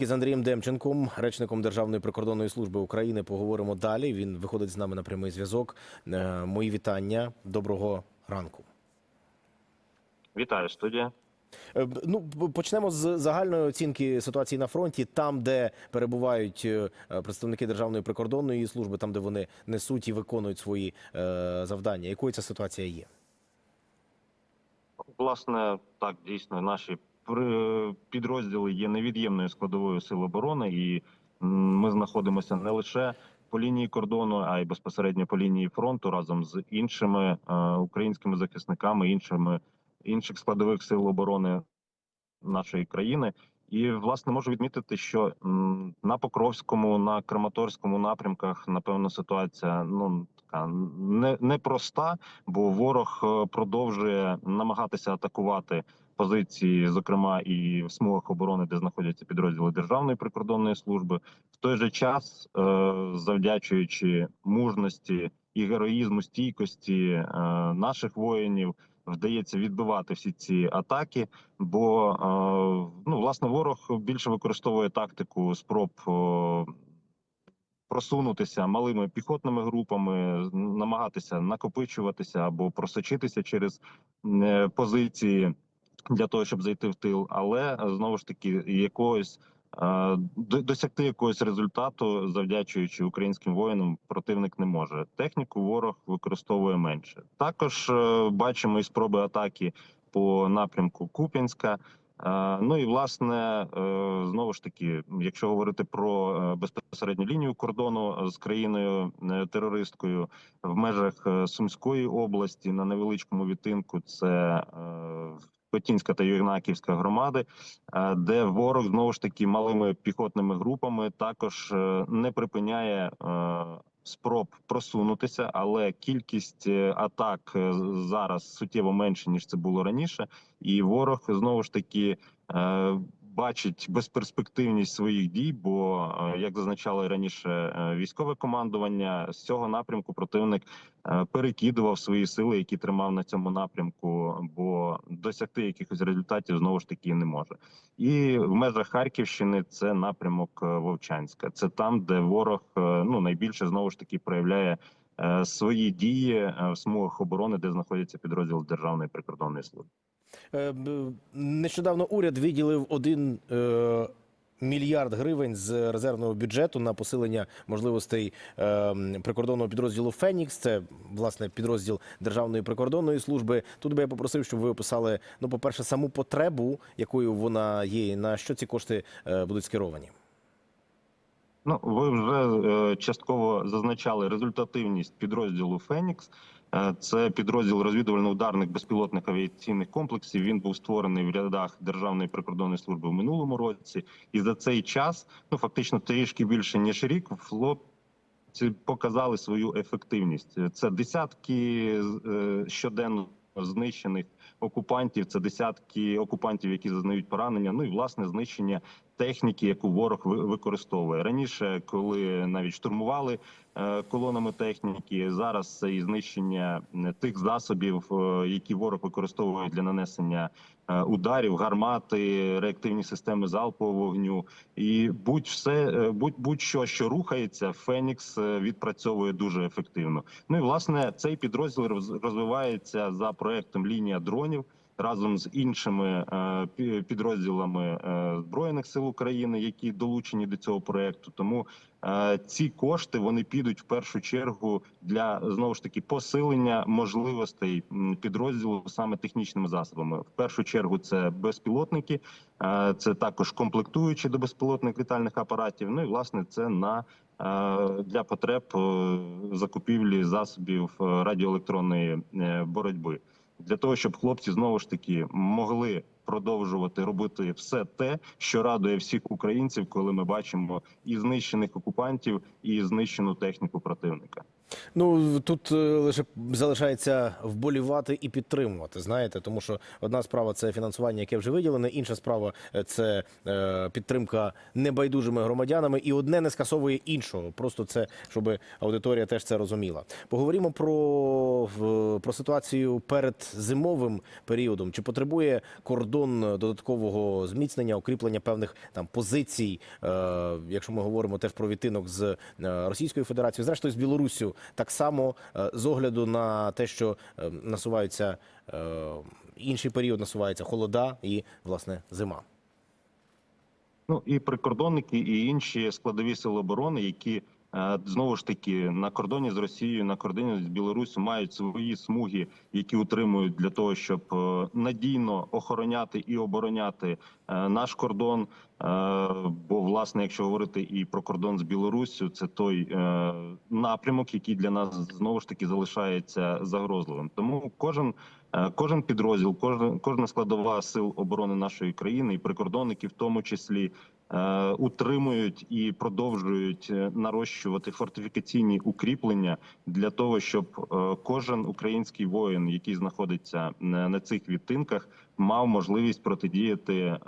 З Андрієм Демченком, речником Державної прикордонної служби України, поговоримо далі. Він виходить з нами на прямий зв'язок. Е, Мої вітання. Доброго ранку. Вітаю, студія. Е, Ну, почнемо з загальної оцінки ситуації на фронті, там, де перебувають е, представники Державної прикордонної служби, там, де вони несуть і виконують свої завдання. Якою ця ситуація є? Власне, так дійсно наші підрозділи є невід'ємною складовою сил оборони, і ми знаходимося не лише по лінії кордону, а й безпосередньо по лінії фронту разом з іншими е, українськими захисниками, іншими інших складових сил оборони нашої країни. І власне можу відмітити, що на Покровському, на Краматорському напрямках, напевно, ситуація ну така не непроста, бо ворог е, продовжує намагатися атакувати позиції, зокрема і в смугах оборони, де знаходяться підрозділи Державної прикордонної служби. В той же час, е, завдячуючи мужності і героїзму, стійкості е, наших воїнів, вдається відбивати всі ці атаки. Бо е, ну власне ворог більше використовує тактику спроб. Просунутися малими піхотними групами, намагатися накопичуватися або просочитися через позиції для того, щоб зайти в тил, але е, знову ж таки якогось е, до- досягти якогось результату, завдячуючи українським воїнам, противник не може. Техніку ворог використовує менше. Також е, бачимо і спроби атаки по напрямку Куп'янська. Ну і власне знову ж таки, якщо говорити про безпосередню лінію кордону з країною терористкою в межах Сумської області на невеличкому відтинку, це Хотінська та Юрнаківська громади, е, де ворог знову ж таки малими піхотними групами також е, не припиняє е, спроб просунутися, але кількість атак зараз суттєво менше ніж це було раніше, і ворог знову ж таки бачить безперспективність своїх дій. Бо е, як зазначали раніше е, військове командування з цього напрямку противник е, перекидував свої сили, які тримав на цьому напрямку, бо досягти якихось результатів знову ж таки не може. І в межах Харківщини це напрямок Вовчанська. Це там, де ворог ну найбільше знову ж таки проявляє. Свої дії в смугах оборони, де знаходяться підрозділ Державної прикордонної служби. Е, Нещодавно уряд виділив один е, мільярд гривень з резервного бюджету на посилення можливостей е, прикордонного підрозділу Фенікс. Це власне підрозділ Державної прикордонної служби. Тут би я попросив, щоб ви описали ну, по-перше, саму потребу, якою вона є, на що ці кошти будуть скеровані. Ну, ви вже е, частково зазначали результативність підрозділу Фенікс. Е, Це підрозділ розвідувально-ударних безпілотних авіаційних комплексів. Він був створений в рядах Державної прикордонної служби в минулому році, і за цей час, ну фактично трішки більше ніж рік, хлопці показали свою ефективність. Це десятки е, щоденно знищених окупантів. Це десятки окупантів, які зазнають поранення. Ну і власне знищення техніки, яку ворог ви- використовує раніше, коли навіть штурмували е, колонами техніки. Зараз це і знищення е, тих засобів, е, які ворог використовує для нанесення ударів, гармати, реактивні системи залпового вогню. І будь все, е, будь будь-що, що рухається, Фенікс е, відпрацьовує дуже ефективно. Ну і власне цей підрозділ роз- розвивається за проектом лінія дронів. Разом з іншими е, підрозділами е, збройних сил України, які долучені до цього проекту, тому е, ці кошти вони підуть в першу чергу для знову ж таки посилення можливостей підрозділу саме технічними засобами. В першу чергу це безпілотники, це також комплектуючі до безпілотних літальних апаратів. Ну і власне це на для потреб закупівлі засобів радіоелектронної боротьби для того, щоб хлопці знову ж таки могли продовжувати робити все те, що радує всіх українців, коли ми бачимо і знищених окупантів, і знищену техніку противника. Ну тут е, лише залишається вболівати і підтримувати. Знаєте, тому що одна справа це фінансування, яке вже виділене, інша справа е, це е, підтримка небайдужими громадянами, і одне не скасовує іншого. Просто це щоб аудиторія теж це розуміла. Поговоримо про, про ситуацію перед зимовим періодом. Чи потребує кордон додаткового зміцнення, укріплення певних там позицій, якщо ми говоримо теж про відтинок з Російською Федерацією, зрештою з Білоруссю, так само е, з огляду на те, що насуваються насувається е, інший період, насувається холода і власне зима. Ну і прикордонники, і інші складові сили оборони, які е, знову ж таки на кордоні з Росією, на кордоні з Білоруссю мають свої смуги, які утримують для того, щоб е, надійно охороняти і обороняти е, наш кордон. Е, Бо, власне, якщо говорити і про кордон з Білоруссю, це той е, напрямок, який для нас знову ж таки залишається загрозливим. Тому кожен. Е, Кожен підрозділ, кожен кожна складова сил оборони нашої країни і прикордонники, в тому числі, е, утримують і продовжують е, нарощувати фортифікаційні укріплення для того, щоб е, кожен український воїн, який знаходиться на, цих відтинках, мав можливість протидіяти е,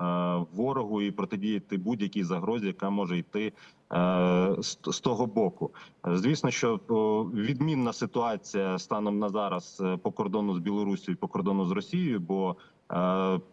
ворогу і протидіяти будь-якій загрозі, яка може йти е, з, того боку. Е, Звісно, що відмінна ситуація станом на зараз е, по кордону з Білорусі по кордону з Росією, бо е,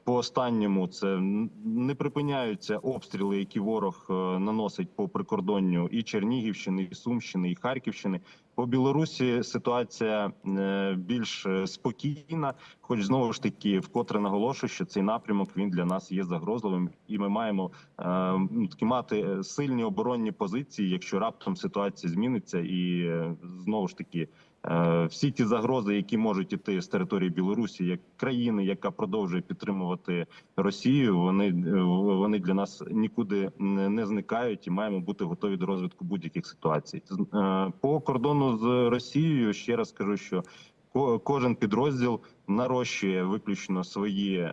по останньому це не припиняються обстріли, які ворог е, наносить по прикордонню і Чернігівщини, і Сумщини, і Харківщини. По Білорусі ситуація е, більш е, спокійна, хоч знову ж таки вкотре наголошую, що цей напрямок він для нас є загрозливим, і ми маємо е, м, мати е, сильні оборонні позиції, якщо раптом ситуація зміниться, і знову ж таки. Всі ті загрози, які можуть іти з території Білорусі, як країни, яка продовжує підтримувати Росію, вони вони для нас нікуди не зникають, і маємо бути готові до розвитку будь-яких ситуацій. По кордону з Росією. Ще раз кажу, що ко- кожен підрозділ нарощує виключно свої е,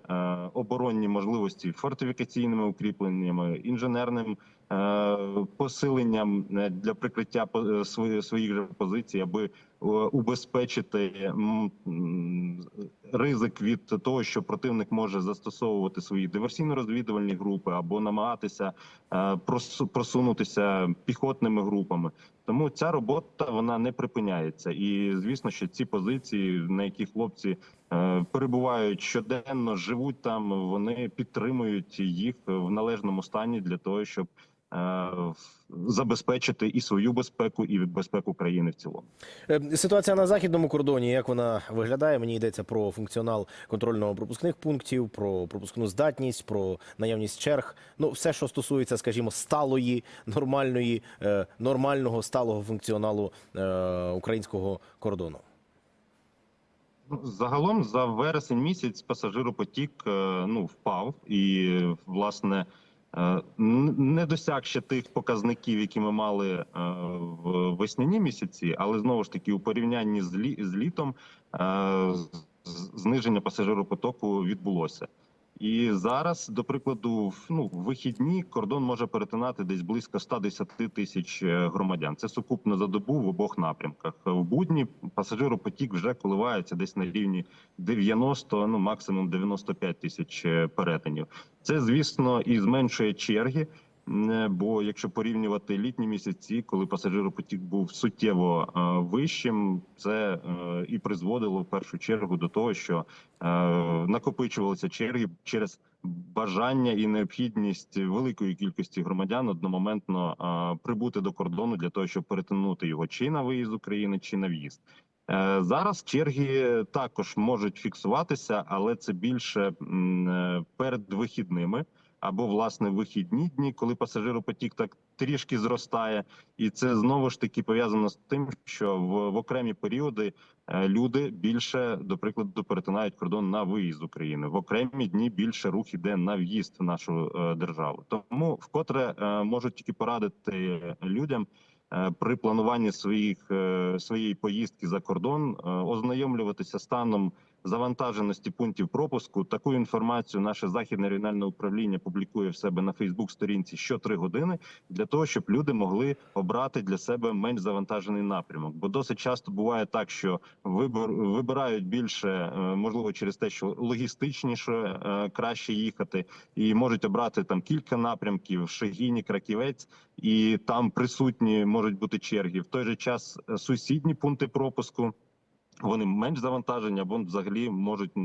оборонні можливості фортифікаційними укріпленнями, інженерним е, посиленням е, для прикриття е, свої- своїх же позицій, аби е, убезпечити ризик від того, що противник може застосовувати свої диверсійно-розвідувальні групи або намагатися просунутися піхотними групами. Тому ця робота вона не припиняється, і звісно, що ці позиції, на які хлопці перебувають щоденно, живуть там, вони підтримують їх в належному стані для того, щоб е, забезпечити і свою безпеку, і безпеку країни в цілому. Е, Ситуація на західному кордоні, як вона виглядає? Мені йдеться про функціонал контрольно-пропускних пунктів, про пропускну здатність, про наявність черг. Ну, все, що стосується, скажімо, сталої, нормальної, е, нормального сталого функціоналу е, українського кордону. Загалом за вересень місяць пасажиропотік е, ну впав і власне е, не досяг ще тих показників, які ми мали е, в весняні місяці, але знову ж таки у порівнянні з лі з літом зниження пасажиропотоку відбулося. І зараз, до прикладу, ну вихідні кордон може перетинати десь близько 110 тисяч е, громадян. Це сукупно за добу в обох напрямках. В будні пасажиропотік вже коливається десь на рівні 90, ну максимум 95 тисяч е, перетинів. Це звісно і зменшує черги. Бо якщо порівнювати літні місяці, коли пасажиропотік був суттєво е, вищим, це е, і призводило в першу чергу до того, що е, накопичувалися черги через бажання і необхідність великої кількості громадян одномоментно прибути до кордону для того, щоб перетинути його чи на виїзд з України, чи на в'їзд. Зараз черги також можуть фіксуватися, але це більше перед вихідними або власне вихідні дні, коли пасажиропотік так трішки зростає, і це знову ж таки пов'язано з тим, що в, в окремі періоди е, люди більше, до прикладу, перетинають кордон на виїзд України. В окремі дні більше рух іде на в'їзд в нашу е, державу. Тому вкотре е, можуть тільки порадити людям. При плануванні своїх своєї поїздки за кордон ознайомлюватися станом завантаженості пунктів пропуску. Таку інформацію наше західне регіональне управління публікує в себе на Фейсбук-сторінці що три години для того, щоб люди могли обрати для себе менш завантажений напрямок. Бо досить часто буває так, що вибор вибирають більше, е, можливо, через те, що логістичніше е, краще їхати, і можуть обрати там кілька напрямків: Шегіні, Краківець, і там присутні можуть бути черги. В той же час е, сусідні пункти пропуску. Вони менш завантажені, або взагалі можуть е,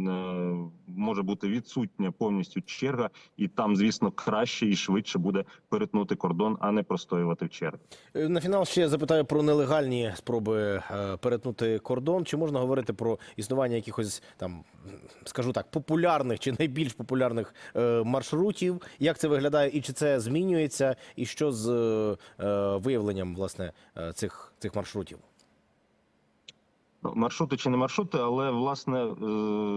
може бути відсутня повністю черга, і там, звісно, краще і швидше буде перетнути кордон, а не простоювати в черзі. Е, На фінал ще я запитаю про нелегальні спроби е, перетнути кордон. Чи можна говорити про існування якихось там, скажу так, популярних чи найбільш популярних е, маршрутів? Як це виглядає, і чи це змінюється, і що з виявленням власне цих, цих маршрутів? Ну, Маршрути чи не маршрути, але власне е,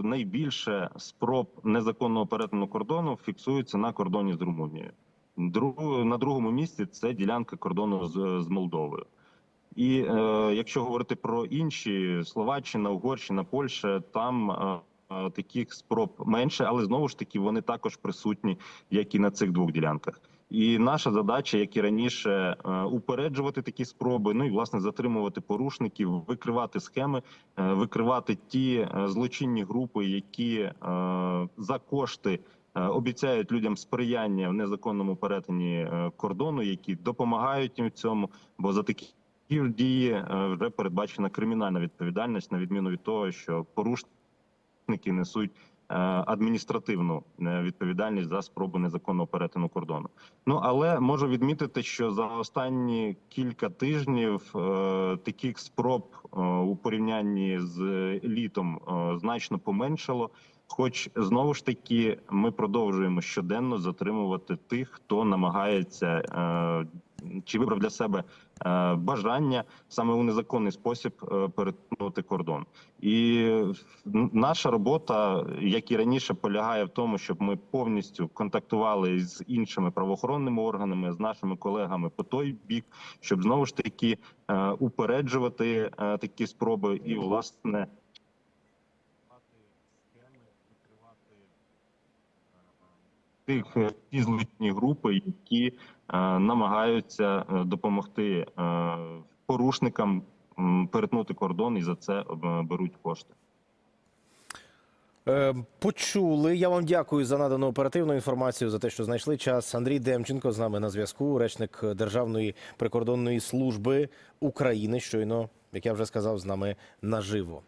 найбільше спроб незаконного перетину кордону фіксується на кордоні з Румунією. На другому місці це ділянка кордону з, Молдовою. І е, якщо говорити про інші Словаччина, Угорщина, Польща, там е, таких спроб менше, але знову ж таки вони також присутні, як і на цих двох ділянках. І наша задача, як і раніше, е, упереджувати такі спроби. Ну і власне затримувати порушників, викривати схеми, е, викривати ті е, злочинні групи, які за кошти обіцяють людям сприяння в незаконному перетині кордону, які допомагають їм в цьому. Бо за такі дії вже передбачена кримінальна відповідальність, на відміну від того, що порушники несуть адміністративну е, відповідальність за спробу незаконного перетину кордону. Ну але можу відмітити, що за останні кілька тижнів е, таких спроб е, у порівнянні з літом е, значно поменшало. Хоч знову ж таки ми продовжуємо щоденно затримувати тих, хто намагається е, чи вибрав для себе е, бажання саме у незаконний спосіб е, перетнути кордон. І наша робота, як і раніше, полягає в тому, щоб ми повністю контактували з іншими правоохоронними органами, з нашими колегами по той бік, щоб знову ж таки е, упереджувати е, такі спроби і власне. Тих е, ті злітні групи, які е, намагаються е, допомогти порушникам перетнути кордон і за це беруть кошти. Почули. Я вам дякую за надану оперативну інформацію, за те, що знайшли час. Андрій Демченко з нами на зв'язку, речник Державної прикордонної служби України. Щойно, як я вже сказав, з нами наживо.